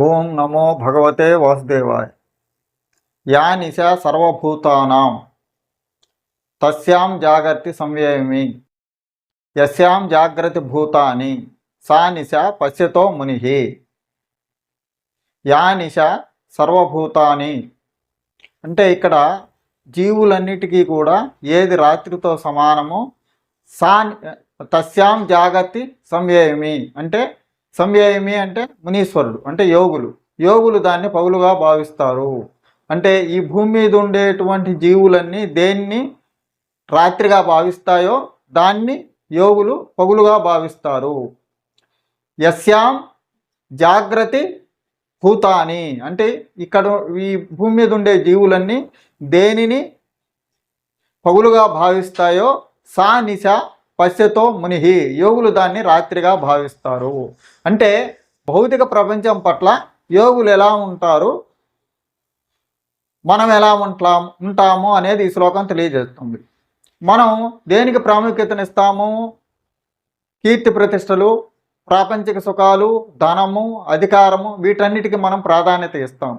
ఓం నమో భగవతే వాసుదేవాయ. యా నిశ సర్వభూతానాం. తస్యాం జాగర్తి సంయమి యస్యాం జాగ్రతి భూతాని. సా నిశ పశ్యతో ముని యా నిశ సర్వభూతాని. అంటే ఇక్కడ జీవులన్నిటికీ కూడా ఏది రాత్రితో సమానమో సా తస్యాం జాగర్తి సంయమి అంటే సంయమి అంటే మునీశ్వరుడు అంటే యోగులు. యోగులు దాన్ని పగులుగా భావిస్తారు. అంటే ఈ భూమి మీద ఉండేటువంటి జీవులన్నీ దేన్ని రాత్రిగా భావిస్తాయో దాన్ని యోగులు పగులుగా భావిస్తారు. యస్యాం జాగ్రత్త భూతాని. అంటే ఇక్కడ ఈ భూమి మీద ఉండే జీవులన్నీ దేనిని పగులుగా భావిస్తాయో సా నిశ పశ్యతో మునిహి యోగులు దాన్ని రాత్రిగా భావిస్తారు. అంటే భౌతిక ప్రపంచం పట్ల యోగులు ఎలా ఉంటారు? మనం ఎలా ఉంటాం ఉంటాము అనేది ఈ శ్లోకం తెలియజేస్తుంది. మనం దేనికి ప్రాముఖ్యతనిస్తాము? కీర్తి ప్రతిష్టలు ప్రాపంచిక సుఖాలు ధనము అధికారము వీటన్నిటికి మనం ప్రాధాన్యత ఇస్తాం.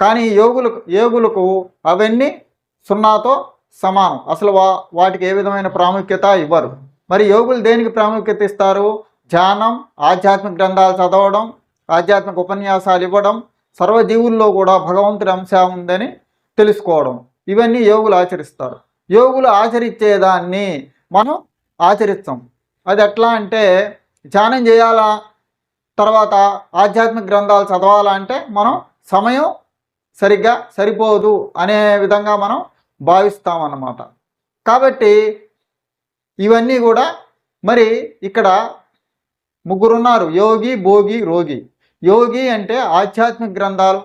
కానీ యోగులకు యోగులకు అవన్నీ సున్నాతో సమానం. అసలు వా వాటికి ఏ విధమైన ప్రాముఖ్యత ఇవ్వరు. మరి యోగులు దేనికి ప్రాముఖ్యత ఇస్తారు? ధ్యానం ఆధ్యాత్మిక గ్రంథాలు చదవడం ఆధ్యాత్మిక ఉపన్యాసాలు ఇవ్వడం సర్వజీవుల్లో కూడా భగవంతుడి అంశ ఉందని తెలుసుకోవడం. ఇవన్నీ యోగులు ఆచరిస్తారు. యోగులు ఆచరించేదాన్ని మనం ఆచరిస్తాం. అది ఎట్లా అంటే ధ్యానం చేయాలా తర్వాత ఆధ్యాత్మిక గ్రంథాలు చదవాలా అంటే మనం సమయం సరిగ్గా సరిపోదు అనే విధంగా మనం భావిస్తామన్నమాట. కాబట్టి ఇవన్నీ కూడా మరి ఇక్కడ ముగ్గురున్నారు. యోగి భోగి రోగి. యోగి అంటే ఆధ్యాత్మిక గ్రంథాలు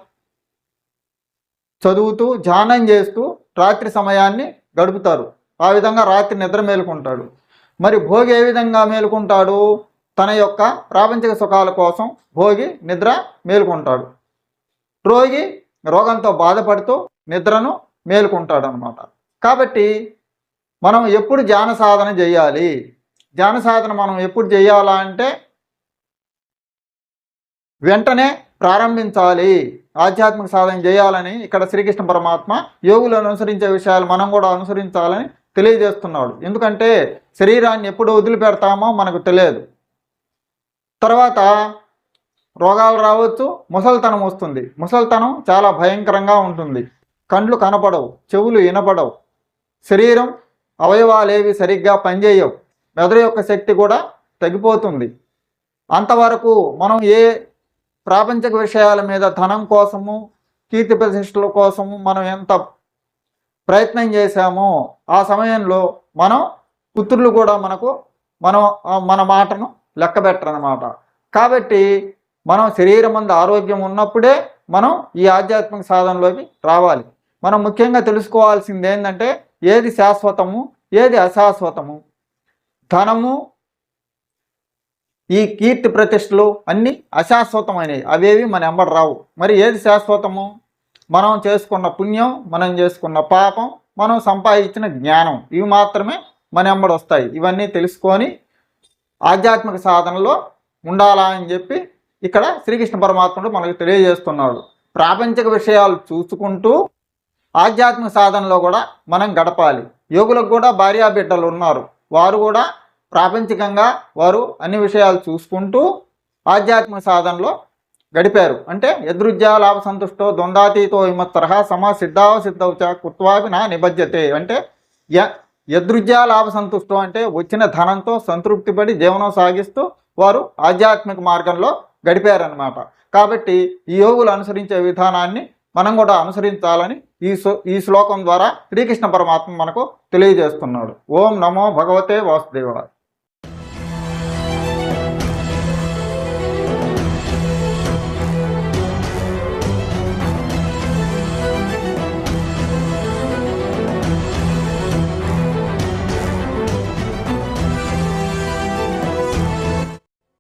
చదువుతూ ధ్యానం చేస్తూ రాత్రి సమయాన్ని గడుపుతారు. ఆ విధంగా రాత్రి నిద్ర మేలుకుంటాడు. మరి భోగి ఏ విధంగా మేలుకుంటాడు? తన యొక్క ప్రాపంచిక సుఖాల కోసం భోగి నిద్ర మేలుకుంటాడు. రోగి రోగంతో బాధపడుతూ నిద్రను మేలుకుంటాడు అనమాట కాబట్టి మనం ఎప్పుడు ధ్యాన సాధన చేయాలి? ధ్యాన సాధన మనం ఎప్పుడు చేయాలా అంటే వెంటనే ప్రారంభించాలి. ఆధ్యాత్మిక సాధన చేయాలని ఇక్కడ శ్రీకృష్ణ పరమాత్మ యోగులను అనుసరించే విషయాలు మనం కూడా అనుసరించాలని తెలియజేస్తున్నాడు. ఎందుకంటే శరీరాన్ని ఎప్పుడు వదిలిపెడతామో మనకు తెలియదు. తర్వాత రోగాలు రావచ్చు ముసలితనం వస్తుంది. ముసలితనం చాలా భయంకరంగా ఉంటుంది. కండ్లు కనపడవు చెవులు వినపడవు. శరీరం అవయవాలేవి సరిగ్గా పనిచేయవు. మెదడు యొక్క శక్తి కూడా తగ్గిపోతుంది. అంతవరకు మనం ఏ ప్రాపంచిక విషయాల మీద ధనం కోసము కీర్తి ప్రతిష్టల కోసము మనం ఎంత ప్రయత్నం చేశామో ఆ సమయంలో మనం పుత్రులు కూడా మనకు మనం మన మాటను లెక్కబెట్టరనమాట కాబట్టి మనం శరీరం మంది ఆరోగ్యం ఉన్నప్పుడే మనం ఈ ఆధ్యాత్మిక సాధనలోకి రావాలి. మనం ముఖ్యంగా తెలుసుకోవాల్సింది ఏంటంటే ఏది శాశ్వతము ఏది అశాశ్వతము? ధనము ఈ కీర్తి ప్రతిష్టలు అన్నీ అశాశ్వతమైనవి. అవేవి మన ఎంబడి రావు. మరి ఏది శాశ్వతము? మనం చేసుకున్న పుణ్యం మనం చేసుకున్న పాపం మనం సంపాదించిన జ్ఞానం ఇవి మాత్రమే మన ఎంబడి వస్తాయి. ఇవన్నీ తెలుసుకొని ఆధ్యాత్మిక సాధనలో ఉండాలా అని చెప్పి ఇక్కడ శ్రీకృష్ణ పరమాత్ముడు మనకు తెలియజేస్తున్నాడు. ప్రాపంచిక విషయాలు చూసుకుంటూ ఆధ్యాత్మిక సాధనలో కూడా మనం గడపాలి. యోగులకు కూడా భార్యాబిడ్డలు ఉన్నారు. వారు కూడా ప్రాపంచికంగా వారు అన్ని విషయాలు చూసుకుంటూ ఆధ్యాత్మిక సాధనలో గడిపారు. అంటే ఎదృజ్యా లాభ సంతుష్టో ద్వందాతీతో తరహా సమా సిద్ధావ సిద్ధవచ కుత్వాపి నా నిబద్యతే అంటే యదృజ్యా లాభ సంతుష్టం అంటే వచ్చిన ధనంతో సంతృప్తిపడి జీవనం సాగిస్తూ వారు ఆధ్యాత్మిక మార్గంలో గడిపారనమాట కాబట్టి ఈ యోగులు అనుసరించే విధానాన్ని మనం కూడా అనుసరించాలని ఈ ఈ శ్లోకం ద్వారా శ్రీకృష్ణ పరమాత్మ మనకు తెలియజేస్తున్నాడు. ఓం నమో భగవతే వాసుదేవాయ.